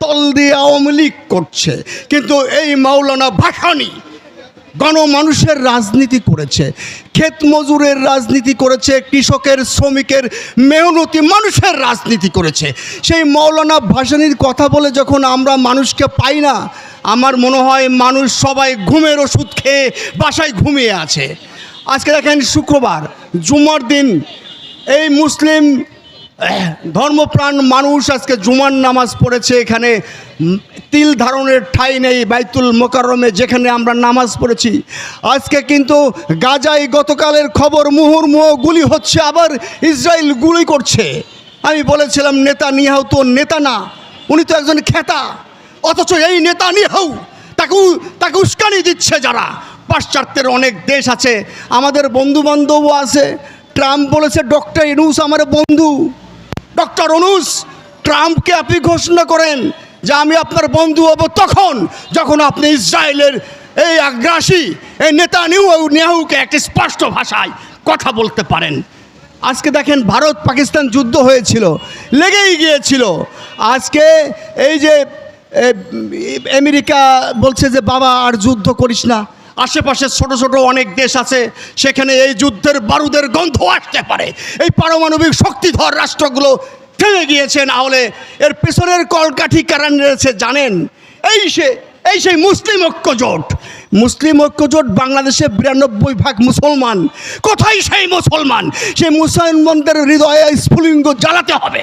তল দিয়ে আওয়ামী লীগ করছে। কিন্তু এই মাওলানা ভাসানি গণমানুষের রাজনীতি করেছে, ক্ষেত মজুরের রাজনীতি করেছে, কৃষকের, শ্রমিকের, মেহনতি মানুষের রাজনীতি করেছে। সেই মৌলানা ভাসানির কথা বলে যখন আমরা মানুষকে পাই না, আমার মনে হয় মানুষ সবাই ঘুমের ওষুধ খেয়ে বাসায় ঘুমিয়ে আছে। আজকে দেখেন শুক্রবার, জুমার দিন, এই মুসলিম ধর্মপ্রাণ মানুষ আজকে জুমার নামাজ পড়েছে এখানে। তিল ধারণের ঠাঁই নেই বাইতুল মোকাররমে যেখানে আমরা নামাজ পড়েছি। আজকে কিন্তু গাজায় গতকালের খবর মুহুর্মুহ গুলি হচ্ছে, আবার ইসরায়েল গুলি করছে। আমি বলেছিলাম নেতা নিহাও তো নেতা না, উনি তো একজন খেতা। অথচ এই নেতা নিহাও তাকে তাকে উস্কানি দিচ্ছে যারা। পাশ্চাত্যের অনেক দেশ আছে, আমাদের বন্ধু বান্ধবও আছে। ট্রাম্প বলেছে, ডক্টর ইনুস আমার বন্ধু। ডক্টর অনুস ট্রাম্পকে আপনি ঘোষণা করেন যে আমি আপনার বন্ধু হব তখন যখন আপনি ইসরায়েলের এই আগ্রাসী, এই নেতা নেহুকে একটি স্পষ্ট ভাষায় কথা বলতে পারেন। আজকে দেখেন ভারত পাকিস্তান যুদ্ধ হয়েছিল, লেগেই গিয়েছিল। আজকে এই যে আমেরিকা বলছে যে, বাবা, আর যুদ্ধ করিস না। আশেপাশে ছোট ছোট অনেক দেশ আছে, সেখানে এই যুদ্ধের বারুদের গন্ধ আসতে পারে। এই পারমাণবিক শক্তিধর রাষ্ট্রগুলো থেমে গিয়েছে, না হলে এর পেছনের কলকাঠি কারণ রয়েছে জানেন? এই সে, এই সেই মুসলিম ঐক্য জোট মুসলিম ঐক্য জোট বাংলাদেশে বিরানব্বই ভাগ মুসলমান। কোথায় সেই মুসলমান? সেই মুসলমানদের হৃদয়ে স্ফুলিঙ্গ জ্বালাতে হবে।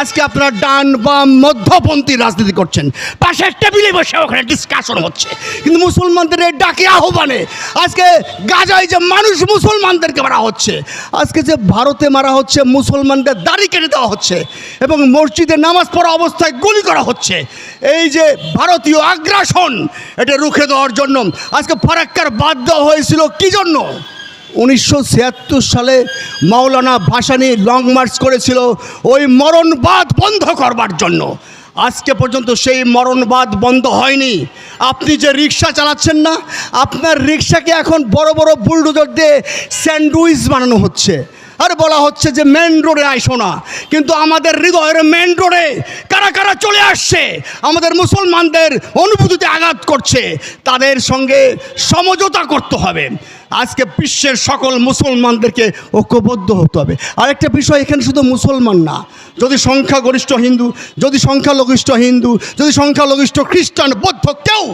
আজকে আপনারা ডান বাম মধ্যপন্থী রাজনীতি করছেন। পাশের টেবিলে বসে ওখানে ডিসকাশন হচ্ছে। কিন্তু মুসলমানদের এই ডাকে আহ্বানে আজকে গাজায় যে মানুষ মুসলমানদেরকে মারা হচ্ছে, আজকে যে ভারতে মারা হচ্ছে, মুসলমানদের দাড়ি কেটে দেওয়া হচ্ছে এবং মসজিদে নামাজ পড়া অবস্থায় গুলি করা হচ্ছে, এই যে ভারতীয় আগ্রাসন, এটা রুখে দেওয়ার জন্য আজকে ফারাক্কার বাদ দেওয়া হয়েছিল কি জন্য? উনিশশো ছিয়াত্তর সালে মাওলানা ভাসানি লং মার্চ করেছিল ওই মরণবাদ বন্ধ করবার জন্য। আজকে পর্যন্ত সেই মরণবাদ বন্ধ হয়নি। আপনি যে রিক্সা চালাচ্ছেন না, আপনার রিক্সাকে এখন বড় বড় বুলডোজার দিয়ে স্যান্ডউইচ বানানো হচ্ছে। আর বলা হচ্ছে যে মেন রোডে আইসো না। কিন্তু আমাদের হৃদয়ের মেন রোডে কারা কারা চলে আসছে, আমাদের মুসলমানদের অনুভূতিতে আঘাত করছে, তাদের সঙ্গে সমঝোতা করতে হবে। আজকে বিশ্বের সকল মুসলমানদেরকে ঐক্যবদ্ধ হতে হবে। আরেকটা বিষয়, এখানে শুধু মুসলমান না, যদি সংখ্যাগরিষ্ঠ হিন্দু, যদি সংখ্যালঘিষ্ঠ হিন্দু, যদি সংখ্যালঘিষ্ঠ খ্রিস্টান, বৌদ্ধ কেউ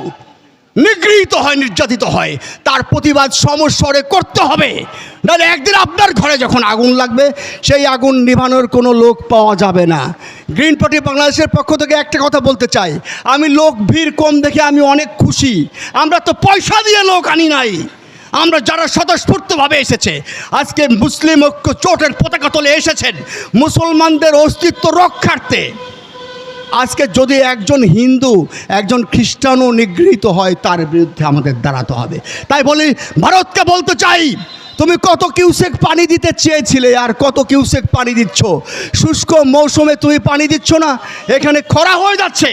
নিগৃহীত হয়, নির্যাতিত হয়। তার প্রতিবাদ সমস্বরে করতে হবে। নাহলে একদিন আপনার ঘরে যখন আগুন লাগবে, সেই আগুন নিভানোর কোনো লোক পাওয়া যাবে না। গ্রিন পার্টি বাংলাদেশের পক্ষ থেকে একটা কথা বলতে চাই। আমি লোক ভিড় কম দেখে আমি অনেক খুশি। আমরা তো পয়সা দিয়ে লোক আনি নাই। আমরা যারা স্বতঃস্ফূর্তভাবে এসেছে, আজকে মুসলিম ঐক্য চোটের পতাকা তলে এসেছেন, মুসলমানদের অস্তিত্ব রক্ষার্থে। আজকে যদি একজন হিন্দু, একজন খ্রিস্টানও নিগৃহীত হয়, তার বিরুদ্ধে আমাদের দাঁড়াতে হবে। তাই বলি, ভারতকে বলতে চাই, তুমি কত কিউসেক পানি দিতে চেয়েছিলে আর কত কিউসেক পানি দিচ্ছ? শুষ্ক মৌসুমে তুমি পানি দিচ্ছ না, এখানে খরা হয়ে যাচ্ছে,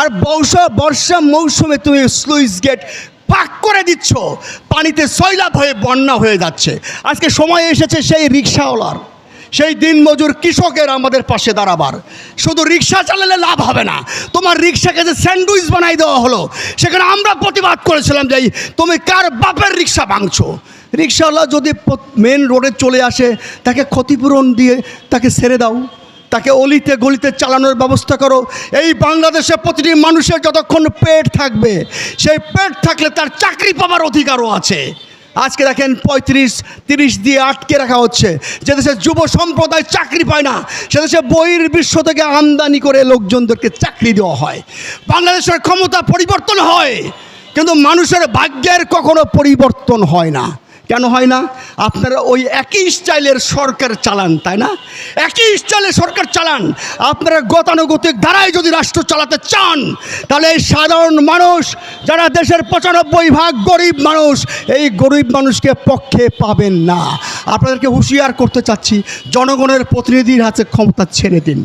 আর বর্ষা বর্ষা মৌসুমে তুমি স্লুইস গেট পাক করে দিচ্ছ, পানিতে সৈলাভ হয়ে বন্যা হয়ে যাচ্ছে। আজকে সময় এসেছে সেই রিক্সাওয়ালার। সেই দিনমজুর কৃষকের আমাদের পাশে দাঁড়াবার। শুধু রিক্সা চালালে লাভ হবে না। তোমার রিক্সাকে যে স্যান্ডউইচ বানাই দেওয়া হলো, সেখানে আমরা প্রতিবাদ করেছিলাম যে তুমি কার বাপের রিক্সা ভাঙছো? রিক্সাওয়ালা যদি মেন রোডে চলে আসে, তাকে ক্ষতিপূরণ দিয়ে তাকে ছেড়ে দাও। তাকে অলিতে গলিতে চালানোর ব্যবস্থা করো। এই বাংলাদেশে প্রতিটি মানুষের যতক্ষণ পেট থাকবে, সেই পেট থাকলে তার চাকরি পাওয়ার অধিকারও আছে। আজকে দেখেন পঁয়ত্রিশ, তিরিশ দিয়ে আটকে রাখা হচ্ছে। যে দেশের যুব সম্প্রদায় চাকরি পায় না, সে দেশে বহির বিশ্ব থেকে আমদানি করে লোকজনদেরকে চাকরি দেওয়া হয়। বাংলাদেশের ক্ষমতা পরিবর্তন হয়, কিন্তু মানুষের ভাগ্যের কখনো পরিবর্তন হয় না। কেন হয় না? আপনারা ওই একই স্টাইলের সরকার চালান, তাই না? একই স্টাইলের সরকার চালান। আপনারা গতানুগতিক ধারায় যদি রাষ্ট্র চালাতে চান, তাহলে এই সাধারণ মানুষ, যারা দেশের পঁচানব্বই ভাগ গরিব মানুষ, এই গরিব মানুষকে পক্ষে পাবেন না। আপনাদেরকে হুঁশিয়ার করতে চাচ্ছি, জনগণের প্রতিনিধির হাতে ক্ষমতা ছেড়ে দিন।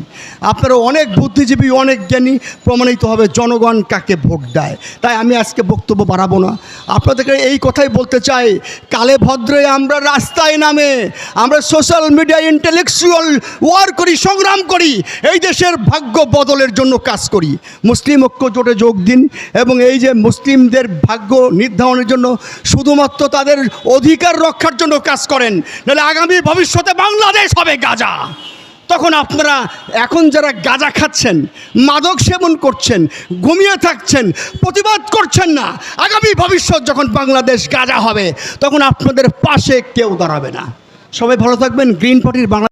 আপনারা অনেক বুদ্ধিজীবী, অনেক জ্ঞানী, প্রমাণিত হবে জনগণ কাকে ভোট দেয়। তাই আমি আজকে বক্তব্য বাড়াবো না। আপনাদেরকে এই কথাই বলতে চাই, কালে ভদ্রে আমরা রাস্তায় নামে, আমরা সোশ্যাল মিডিয়া ইন্টেলেকচুয়াল ওয়ার করি, সংগ্রাম করি, এই দেশের ভাগ্য বদলের জন্য কাজ করি। মুসলিম ঐক্য জোটে যোগ দিন এবং এই যে মুসলিমদের ভাগ্য নির্ধারণের জন্য শুধুমাত্র তাদের অধিকার রক্ষার জন্য কাজ করেন নাহলে আগামী ভবিষ্যতে বাংলাদেশ হবে গাজা। তখন আপনারা এখন যারা গাঁজা খাচ্ছেন, মাদক সেবন করছেন, ঘুমিয়ে থাকছেন, প্রতিবাদ করছেন না, আগামী ভবিষ্যৎ যখন বাংলাদেশ গাঁজা হবে, তখন আপনাদের পাশে কেউ দাঁড়াবে না। সবাই ভালো থাকবেন, গ্রিন পার্টির বাংলা